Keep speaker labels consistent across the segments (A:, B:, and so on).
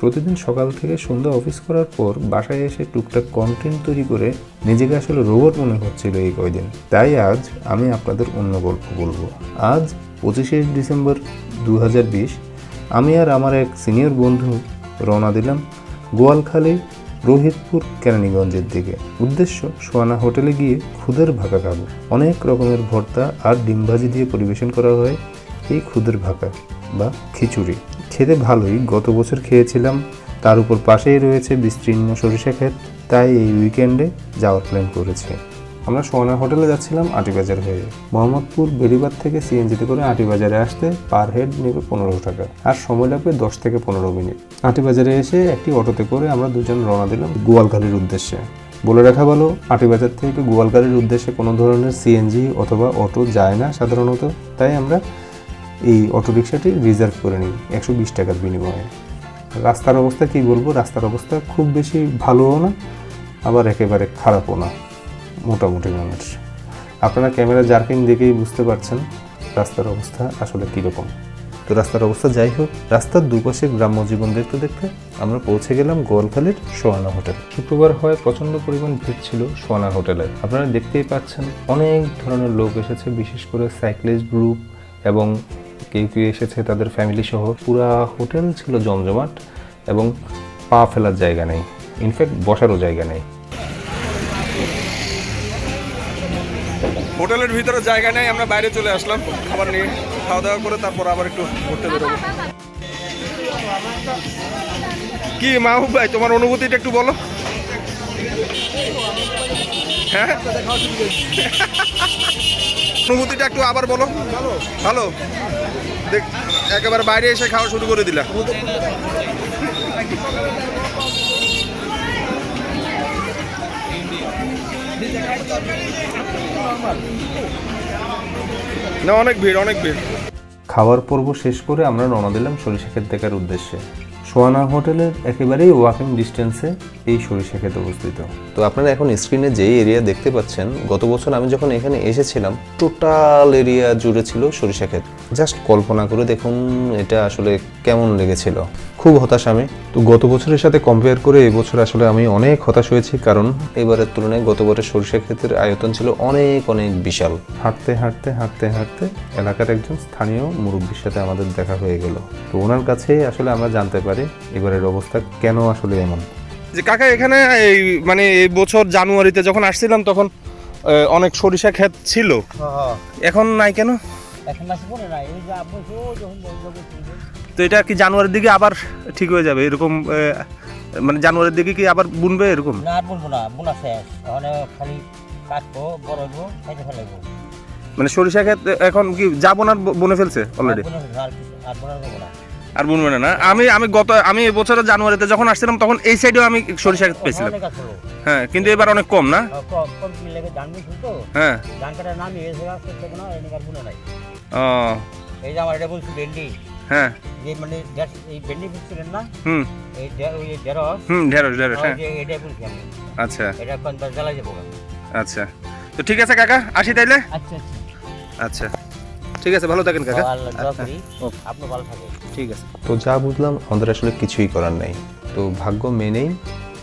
A: প্রতিদিন সকাল থেকে সন্ধ্যা অফিস করার পর বাসায় এসে টুকটাক কন্টেন্ট তৈরি করে নিজেকে আসলে রোবট মনে হচ্ছিল এই কয়দিন। তাই আজ আমি আপনাদের অন্য গল্প বলব। আজ পঁচিশে ডিসেম্বর দু হাজার বিশ আমি আর আমার এক সিনিয়র বন্ধু রওনা দিলাম গোয়ালখালী রোহিতপুর কেরানীগঞ্জের দিকে। উদ্দেশ্য, সোয়ানা হোটেলে গিয়ে খুদের ভাকা খাব। অনেক রকমের ভর্তা আর ডিমভাজি দিয়ে পরিবেশন করা হয় এই খুদের ভাকা বা খিচুড়ি। খেতে ভালোই। গত বছর খেয়েছিলাম। তার উপর পাশেই রয়েছে বিস্তীর্ণ সরিষা ক্ষেত। তাই এই উইকেন্ডে যাওয়ার প্ল্যান করেছি। আমরা সোয়ানা হোটেলে যাচ্ছিলাম আটিবাজার হয়ে। মোহাম্মদপুর বেড়িবাদ থেকে সিএনজিতে করে আটিবাজারে আসতে পার হেড নেবে পনেরো টাকা। আর সময় লাগবে দশ থেকে পনেরো মিনিট। আটিবাজারে এসে একটি অটোতে করে আমরা দুজন রওনা দিলাম গোয়ালখালীর উদ্দেশ্যে। বলে রাখা ভালো, আটিবাজার থেকে গোয়ালখালীর উদ্দেশ্যে কোনো ধরনের সিএনজি অথবা অটো যায় না সাধারণত। তাই আমরা এই অটো রিক্সাটি রিজার্ভ করে নিই একশো বিশ টাকার বিনিময়ে। রাস্তার অবস্থা কি বলব? রাস্তার অবস্থা খুব বেশি ভালোও না, আবার একেবারে খারাপও না, মোটামুটি মানুষ। আপনারা ক্যামেরা জার্কিং দেখেই বুঝতে পারছেন রাস্তার অবস্থা আসলে কীরকম। তো রাস্তার অবস্থা যাই হোক, রাস্তার দুপাশে গ্রাম্য জীবন দেখতে দেখতে আমরা পৌঁছে গেলাম গোয়ালখালীর সোয়ানা হোটেল। শুক্রবার হয় প্রচণ্ড পরিমাণ ভিড় ছিল সোয়ানা হোটেলে। আপনারা দেখতেই পাচ্ছেন অনেক ধরনের লোক এসেছে, বিশেষ করে সাইক্লিস্ট গ্রুপ এবং কেউ কেউ এসেছে, তাদের ফ্যামিলি সহ পুরা হোটেল ছিল জমজমাট এবং পা ফেলার জায়গা নেই। ইনফ্যাক্ট বসারও জায়গা নেই।
B: হোটেলের ভিতরে জায়গা নেই, আমরা বাইরে চলে আসলাম, খাবার নিয়ে, খাওয়া দাওয়া করে তারপর আবার একটু ঘুরতে বেরোবো। কি মাহবুব ভাই, তোমার অনুভূতিটা একটু বলো। হ্যাঁ? অনুভূতিটা একটু আবার বলো। ভালো? দেখ একেবারে বাইরে এসে খাওয়া শুরু করে দিলা। না অনেক ভিড় অনেক ভিড়।
A: খাওয়ার পর্ব শেষ করে আমরা রওনা দিলাম সরিষা ক্ষেত দেখার উদ্দেশ্যে। সোয়ানা হোটেলের একেবারেই ওয়াকিং ডিস্টেন্সে এই সরিষা ক্ষেত অবস্থিত। তো আপনারা এখন স্ক্রিনে যেই এরিয়া দেখতে পাচ্ছেন গত বছর আমি যখন এখানে এসেছিলাম টোটাল এরিয়া জুড়ে ছিল সরিষা ক্ষেত। জাস্ট কল্পনা করে দেখুন এটা আসলে কেমন লেগেছিল। খুব হতাশ আমি। তো গত বছরের সাথে কম্পেয়ার করে এবছর আসলে আমি অনেক হতাশ হয়েছি কারণ এবারের তুলনায় গত গতবারের সরিষা ক্ষেতের আয়তন ছিল অনেক অনেক বিশাল। হাঁটতে হাঁটতে হাঁটতে হাঁটতে এলাকার একজন স্থানীয় মুরব্বীর সাথে আমাদের দেখা হয়ে গেল। তো ওনার কাছে আসলে আমরা জানতে পারি এবারের অবস্থা কেন আসলে এমন?
B: যে কাকা এখানে এই মানে এই বছর জানুয়ারিতে যখন আসছিলাম তখন অনেক সরিষা ক্ষেত ছিল। এখন নাই কেন?
C: তো
B: এটা কি জানুয়ারির দিকে আবার ঠিক হয়ে যাবে? এরকম মানে জানুয়ারির দিকে কি আবার বুনবে এরকম?
C: না আর বলব না বোনা শেষ। ওখানে খালি কাটবো বড় হইবো খাইতে ফেলাইবো।
B: মানে সরিষা ক্ষেত এখন কি যাব না বনে ফেলছে অলরেডি
C: আর বোনার না।
B: আর বুনবে না না? আমি আমি গত আমি এবছরের জানুয়ারিতে যখন আসছিলাম তখন এই সাইডেও আমি সরিষা পেয়েছিলাম। হ্যাঁ কিন্তু এবার অনেক কম না? হ্যাঁ। ও।
C: এই যে আমার এটা বলছি ভেন্ডি।
B: হ্যাঁ।
C: যে মানে এই ভেন্ডি বুঝছিলেন না?
B: হুম।
C: এই দে- ঢেঁড়স।
B: হুম ঢেঁড়স ঢেঁড়স হ্যাঁ।
C: এটা বলছি আমি।
B: আচ্ছা।
C: এটা কোন জ্বালাই যাব।
B: আচ্ছা। তো ঠিক আছে কাকা আসি তাইলে?
C: আচ্ছা আচ্ছা।
B: আচ্ছা। ঠিক আছে ভালো থাকেন কাকা। ওকে।
C: আপনি ভালো থাকেন।
B: ঠিক আছে।
A: তো যা বুঝলাম আমাদের আসলে কিছুই করার নেই। তো ভাগ্য মেনেই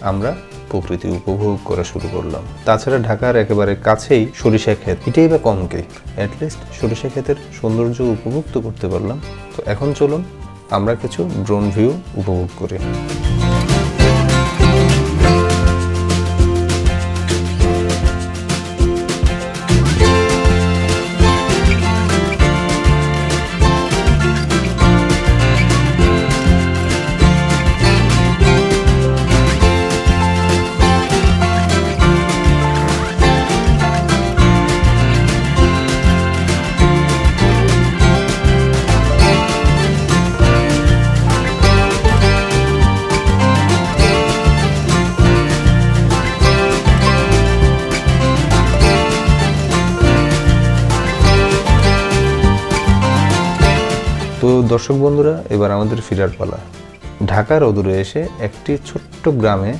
A: আমরা প্রকৃতি উপভোগ করা শুরু করলাম। তাছাড়া ঢাকার একেবারে কাছেই সরিষা ক্ষেত। এটাই বা কম কে? অ্যাটলিস্ট সরিষা ক্ষেতের সৌন্দর্য উপভোগ তো করতে পারলাম। তো এখন চলুন আমরা কিছু ড্রোন ভিউ উপভোগ করি। তো দর্শক বন্ধুরা, এবার আমাদের ফিরার পালা। ঢাকার অদূরে এসে একটি ছোট্ট গ্রামে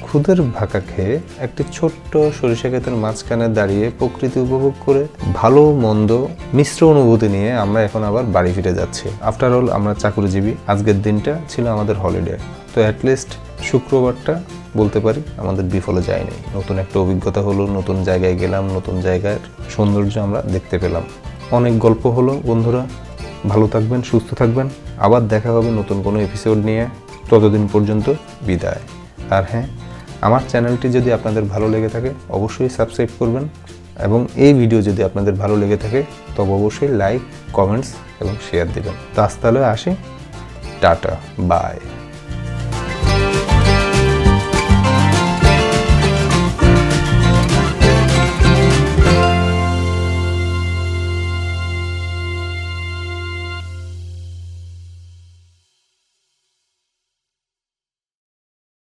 A: খুদের ভাকা খেয়ে একটি ছোট্ট সরিষা ক্ষেতের মাঝখানে দাঁড়িয়ে প্রকৃতি উপভোগ করে ভালো, মন্দ, মিশ্র অনুভূতি নিয়ে আমরা এখন আবার বাড়ি ফিরে যাচ্ছি। আফটার অল আমরা চাকুরিজীবী। আজকের দিনটা ছিল আমাদের হলিডে তো অ্যাটলিস্ট শুক্রবারটা বলতে পারি আমাদের বিফলে যায়নি। নতুন একটা অভিজ্ঞতা হলো, নতুন জায়গায় গেলাম, নতুন জায়গার সৌন্দর্য আমরা দেখতে পেলাম। অনেক গল্প হলো বন্ধুরা। ভালো থাকবেন, সুস্থ থাকবেন। আবার দেখা হবে নতুন কোনো এপিসোড নিয়ে। ততদিন পর্যন্ত বিদায়। আর হ্যাঁ আমার চ্যানেলটি যদি আপনাদের ভালো লেগে থাকে, অবশ্যই সাবস্ক্রাইব করবেন এবং এই ভিডিও যদি আপনাদের ভালো লেগে থাকে, তবে অবশ্যই লাইক কমেন্টস এবং শেয়ার দেবেন। তো আজ তাহলে আসি। Tata bye